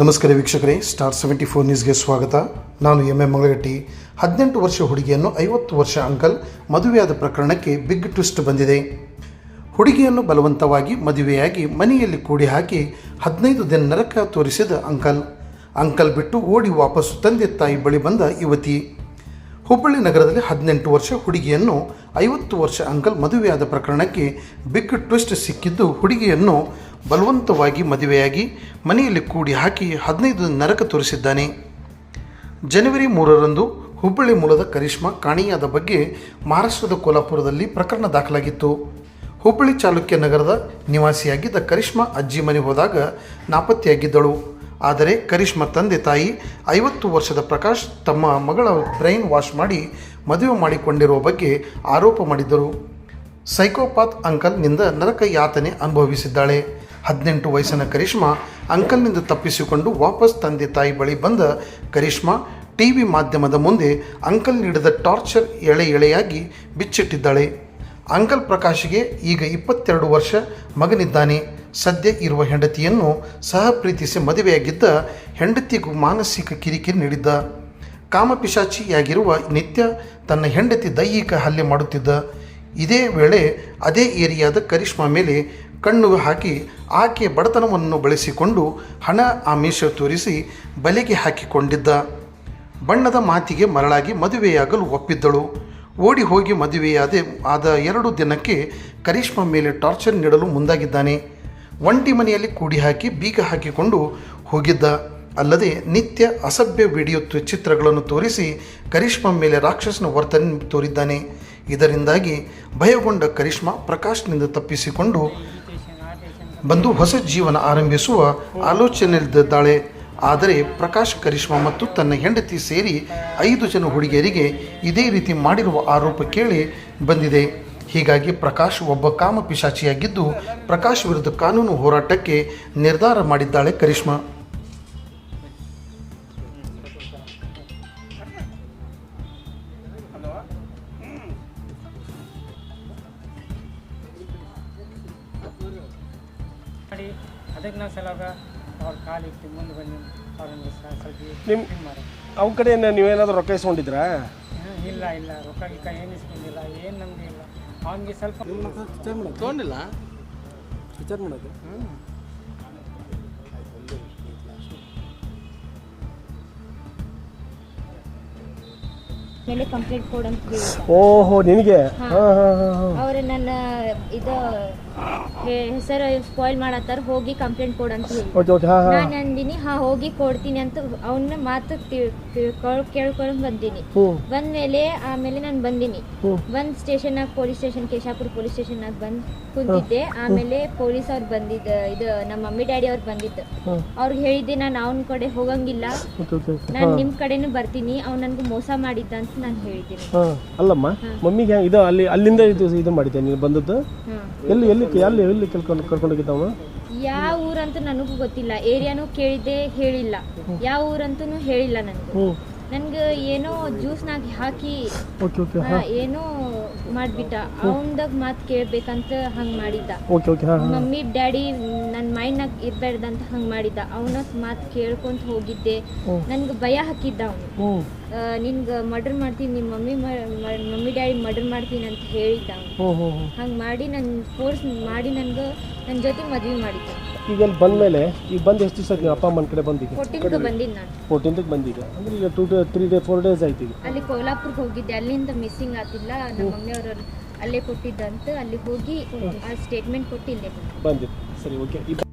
ನಮಸ್ಕಾರ ವೀಕ್ಷಕರೇ star seventy four ನ್ಯೂಸ್ಗೆ ಸ್ವಾಗತ. ನಾನು ಎಂ ಎಂ ಮಂಗಳಗಟ್ಟಿ. ಹದಿನೆಂಟು ವರ್ಷ ಹುಡುಗಿಯನ್ನು ಐವತ್ತು ವರ್ಷ ಅಂಕಲ್ ಮದುವೆಯಾದ ಪ್ರಕರಣಕ್ಕೆ ಬಿಗ್ ಟ್ವಿಸ್ಟ್ ಬಂದಿದೆ. ಹುಡುಗಿಯನ್ನು ಬಲವಂತವಾಗಿ ಮದುವೆಯಾಗಿ ಮನೆಯಲ್ಲಿ ಕೂಡಿ ಹಾಕಿ ಹದಿನೈದು ದಿನ ನರಕ ತೋರಿಸಿದ ಅಂಕಲ್. ಅಂಕಲ್ ಬಿಟ್ಟು ಓಡಿ ವಾಪಸ್ಸು ತಂದೆ ತಾಯಿ ಬಳಿ ಬಂದ ಯುವತಿ. ಹುಬ್ಬಳ್ಳಿ ನಗರದಲ್ಲಿ ಹದಿನೆಂಟು ವರ್ಷ ಹುಡುಗಿಯನ್ನು ಐವತ್ತು ವರ್ಷ ಅಂಕಲ್ ಮದುವೆಯಾದ ಪ್ರಕರಣಕ್ಕೆ ಬಿಗ್ ಟ್ವಿಸ್ಟ್ ಸಿಕ್ಕಿದ್ದು ಹುಡುಗಿಯನ್ನು ಬಲವಂತವಾಗಿ ಮದುವೆಯಾಗಿ ಮನೆಯಲ್ಲಿ ಕೂಡಿ ಹಾಕಿ ಹದಿನೈದು ನರಕ ತೋರಿಸಿದ್ದಾನೆ. ಜನವರಿ ಮೂರರಂದು ಹುಬ್ಬಳ್ಳಿ ಮೂಲದ ಕರಿಷ್ಮಾ ಕಾಣೆಯಾದ ಬಗ್ಗೆ ಮಹಾರಾಷ್ಟ್ರದ ಕೋಲ್ಹಾಪುರದಲ್ಲಿ ಪ್ರಕರಣ ದಾಖಲಾಗಿತ್ತು. ಹುಬ್ಬಳ್ಳಿ ಚಾಲುಕ್ಯ ನಗರದ ನಿವಾಸಿಯಾಗಿದ್ದ ಕರಿಷ್ಮಾ ಅಜ್ಜಿ ಮನೆ ಹೋದಾಗ ನಾಪತ್ತೆಯಾಗಿದ್ದಳು. ಆದರೆ ಕರಿಷ್ಮಾ ತಂದೆ ತಾಯಿ ಐವತ್ತು ವರ್ಷದ ಪ್ರಕಾಶ್ ತಮ್ಮ ಮಗಳ ಬ್ರೈನ್ ವಾಶ್ ಮಾಡಿ ಮದುವೆ ಮಾಡಿಕೊಂಡಿರುವ ಬಗ್ಗೆ ಆರೋಪ ಮಾಡಿದ್ದರು. ಸೈಕೋಪಾತ್ ಅಂಕಲ್ನಿಂದ ನರಕ ಯಾತನೆ ಅನುಭವಿಸಿದ್ದಾಳೆ. ಹದಿನೆಂಟು ವಯಸ್ಸಿನ ಕರಿಷ್ಮಾ ಅಂಕಲ್ನಿಂದ ತಪ್ಪಿಸಿಕೊಂಡು ವಾಪಸ್ ತಂದೆ ತಾಯಿ ಬಳಿ ಬಂದ ಕರಿಷ್ಮಾ ಟಿವಿ ಮಾಧ್ಯಮದ ಮುಂದೆ ಅಂಕಲ್ ನೀಡಿದ ಟಾರ್ಚರ್ ಎಳೆ ಎಳೆಯಾಗಿ ಬಿಚ್ಚಿಟ್ಟಿದ್ದಾಳೆ. ಅಂಕಲ್ ಪ್ರಕಾಶ್ಗೆ ಈಗ ಇಪ್ಪತ್ತೆರಡು ವರ್ಷ ಮಗನಿದ್ದಾನೆ. ಸದ್ಯ ಇರುವ ಹೆಂಡತಿಯನ್ನು ಸಹ ಪ್ರೀತಿಸಿ ಮದುವೆಯಾಗಿದ್ದ ಹೆಂಡತಿಗೂ ಮಾನಸಿಕ ಕಿರಿಕಿರಿ ನೀಡಿದ್ದ. ಕಾಮಪಿಶಾಚಿಯಾಗಿರುವ ನಿತ್ಯ ತನ್ನ ಹೆಂಡತಿ ದೈಹಿಕ ಹಲ್ಲೆ ಮಾಡುತ್ತಿದ್ದ. ಇದೇ ವೇಳೆ ಅದೇ ಏರಿಯಾದ ಕರಿಷ್ಮಾ ಮೇಲೆ ಕಣ್ಣು ಹಾಕಿ ಆಕೆಯ ಬಡತನವನ್ನು ಬಳಸಿಕೊಂಡು ಹಣ ಆಮಿಷ ತೋರಿಸಿ ಬಲೆಗೆ ಹಾಕಿಕೊಂಡಿದ್ದ. ಬಣ್ಣದ ಮಾತಿಗೆ ಮರಳಾಗಿ ಮದುವೆಯಾಗಲು ಒಪ್ಪಿದ್ದಳು. ಓಡಿ ಹೋಗಿ ಮದುವೆಯಾದ ಆದ ಎರಡು ದಿನಕ್ಕೆ ಕರಿಷ್ಮಾ ಮೇಲೆ ಟಾರ್ಚರ್ ನೀಡಲು ಮುಂದಾಗಿದ್ದಾನೆ. ಒಂಟಿ ಮನೆಯಲ್ಲಿ ಕೂಡಿ ಹಾಕಿ ಬೀಗ ಹಾಕಿಕೊಂಡು ಹೋಗಿದ್ದ. ಅಲ್ಲದೆ ನಿತ್ಯ ಅಸಭ್ಯ ವಿಡಿಯೋ ಚಿತ್ರಗಳನ್ನು ತೋರಿಸಿ ಕರಿಷ್ಮಾ ಮೇಲೆ ರಾಕ್ಷಸನ ವರ್ತನೆ ತೋರಿದ್ದಾನೆ. ಇದರಿಂದಾಗಿ ಭಯಗೊಂಡ ಕರಿಷ್ಮಾ ಪ್ರಕಾಶ್ನಿಂದ ತಪ್ಪಿಸಿಕೊಂಡು ಬಂದು ಹೊಸ ಜೀವನ ಆರಂಭಿಸುವ ಆಲೋಚನೆಯಲ್ಲಿದ್ದಾಳೆ. ಆದರೆ ಪ್ರಕಾಶ್, ಕರಿಷ್ಮಾ ಮತ್ತು ತನ್ನ ಹೆಂಡತಿ ಸೇರಿ ಐದು ಜನ ಹುಡುಗಿಯರಿಗೆ ಇದೇ ರೀತಿ ಮಾಡಿರುವ ಆರೋಪ ಕೇಳಿ ಬಂದಿದೆ. ಹೀಗಾಗಿ ಪ್ರಕಾಶ್ ಒಬ್ಬ ಕಾಮ ಪಿಶಾಚಿಯಾಗಿದ್ದು ಪ್ರಕಾಶ್ ವಿರುದ್ಧ ಕಾನೂನು ಹೋರಾಟಕ್ಕೆ ನಿರ್ಧಾರ ಮಾಡಿದ್ದಾಳೆ ಕರಿಷ್ಮಾ. ಅದಕ್ಕೆ ನಾವು ಸಲುವಾಗ ಅವ್ರ ಕಾಲಿಟ್ಟು ಮುಂದೆ ಬಂದು ಅವ್ರನ್ನ ಸ್ವಲ್ಪ ಕಡೆ ನೀವೇನಾದರೂ ರೊಕ್ಕ ಇಸ್ಕೊಂಡಿದ್ರಾ? ಇಲ್ಲ ಇಲ್ಲ ರೊಕ್ಕ ಗಿಕ್ಕ ಏನು ಇಸ್ಕೊಂಡಿಲ್ಲ ಏನು ನಮಗೆ ಅವನಿಗೆ ಸ್ವಲ್ಪ ತೊಗೊಂಡಿಲ್ಲ? ವಿಚಾರ ಮಾಡೋದು. ಮೇಲೆ ಕಂಪ್ಲೇಂಟ್ ಹೇಳಿದ ಓಹೋ ನಿನಗೆ? ಅವರ ಹಾಂ ಹಾಂ ಹಾಂ ನನ್ನ ಇದು ಹೆಸರು ಸ್ಪಾಯ್ಲ್ ಮಾಡತ್ತಾರ ಹೋಗಿ ಕಂಪ್ಲೇಂಟ್ ಕೊಡಂತ ನಾನು ಅಂದಿನಿ ಹಾ ಹೋಗಿ ಕೊಡ್ತೀನಿ ಅಂತ ಅವನ್ನ ಮಾತು ಕೇಳ್ಕೊಂಡ್ ಬಂದಿನಿ. ಬಂದ್ಮೇಲೆ ಆಮೇಲೆ ನಾನು ಬಂದಿನಿ. ಒಂದ್ ಸ್ಟೇಷನ್ ಆಗ police station Keshapura police station ಆಗ ಬಂದ್ ಕುಂತಿದ್ದೆ. ಆಮೇಲೆ ಪೊಲೀಸ್ ಅವ್ರು ಬಂದಿದ್ದ ಇದು ನಮ್ಮ ಮಮ್ಮಿ ಡ್ಯಾಡಿ ಅವ್ರು ಬಂದಿದ್ದು. ಅವ್ರ ಅವ್ರಿಗೆ ಹೇಳಿದ್ದೆ ನಾನು ಅವನ ಕಡೆ ಹೋಗಂಗಿಲ್ಲ. ನಾನ್ ನಿಮ್ ಕಡೆನೂ ಬರ್ತೀನಿ ಅವ್ನ ನನ್ಗೆ ಮೋಸ ಮಾಡಿದ್ದ ಅಂತ ನಾನು ಹೇಳಿದ್ದೀನಿ. ಅಲ್ಲಮ್ಮ ಮಮ್ಮಿಗೆ ಇದು ಅಲ್ಲಿ ಅಲ್ಲಿಂದ ಇದು ಇದು ಮಾಡಿದ್ದೆ ನೀನು ಬಂದದ್ದು? ಎಲ್ಲಿ ಎಲ್ಲಿ? ಎಲ್ಲಿ ಕರ್ಕೊಂಡು ಕರ್ಕೊಂಡೋಗಿದ್ದವ ಯಾವ ಊರಂತ ನನಗೂ ಗೊತ್ತಿಲ್ಲ. ಏರಿಯಾನು ಕೇಳಿದ್ದೆ ಹೇಳಿಲ್ಲ. ಯಾವ ಊರಂತೂ ಹೇಳಿಲ್ಲ ನನಗೆ. ಹ್ಞೂ ನನ್ಗೆ ಏನೋ ಜ್ಯೂಸ್ನಾಗ ಹಾಕಿ ಓಕೆ ಓಕೆ ಹಾ, ಏನೋ ಮಾಡ್ಬಿಟ್ಟ. ಅವಂದಾಗ ಮಾತ್ ಕೇಳ್ಬೇಕಂತ ಹಂಗ್ ಮಾಡಿದ್ದ. ಓಕೆ ಓಕೆ ಹಾಂ ಹಾಂ. ಮಮ್ಮಿ ಡ್ಯಾಡಿ ನನ್ನ ಮೈಂಡ್ನಾಗ ಇರ್ಬಾರ್ದಂತ ಹಂಗ್ ಮಾಡಿದ್ದ. ಅವನ ಮಾತ್ ಕೇಳ್ಕೊಂತ ಹೋಗಿದ್ದೆ. ನನ್ಗ ಭಯ ಹಾಕಿದ್ದ ಅವನು. ಹ್ಞೂ. ನಿನ್ಗೆ ಮರ್ಡರ್ ಮಾಡ್ತೀನಿ ನಿಮ್ ಮಮ್ಮಿ ಮಮ್ಮಿ ಡ್ಯಾಡಿ ಮರ್ಡರ್ ಮಾಡ್ತೀನಿ ಅಂತ ಹೇಳಿದ್ದ ಅವನು. ಹಂಗೆ ಮಾಡಿ ನನ್ ಫೋರ್ಸ್ ಮಾಡಿ ನನ್ಗೆ ನನ್ನ ಜೊತೆ ಮದ್ವೆ ಮಾಡಿದ್ದ. ಈಗ ಇಲ್ಲಿ ಬಂದ ಮೇಲೆ ಈಗ ಬಂದು ಎಷ್ಟು ದಿವಸ ನೀವು ಅಪ್ಪ ಅಮ್ಮನ ಕಡೆ ಬಂದಿದೆ ಫೋರ್ಟೀನ್ಗೆ ಬಂದಿದ್ದು ನಾನು. ಬಂದೀಗ. ಅಂದ್ರೆ ಈಗ two day three day four days ಆಯ್ತು ಈಗ. ಅಲ್ಲಿ ಕೋಲಾಪುರಕ್ಕೆ ಹೋಗಿದ್ದೆ. ಅಲ್ಲಿಂದ ಮಿಸ್ಸಿಂಗ್ ಆಗಿಲ್ಲ ನಮ್ಮ ಮಮ್ಮಿಯವರು ಅಲ್ಲೇ ಕೊಟ್ಟಿದ್ದಂತ. ಅಲ್ಲಿ ಹೋಗಿ ಆ ಸ್ಟೇಟ್ಮೆಂಟ್ ಕೊಟ್ಟು ಇಲ್ಲೇ ಸರಿ ಓಕೆ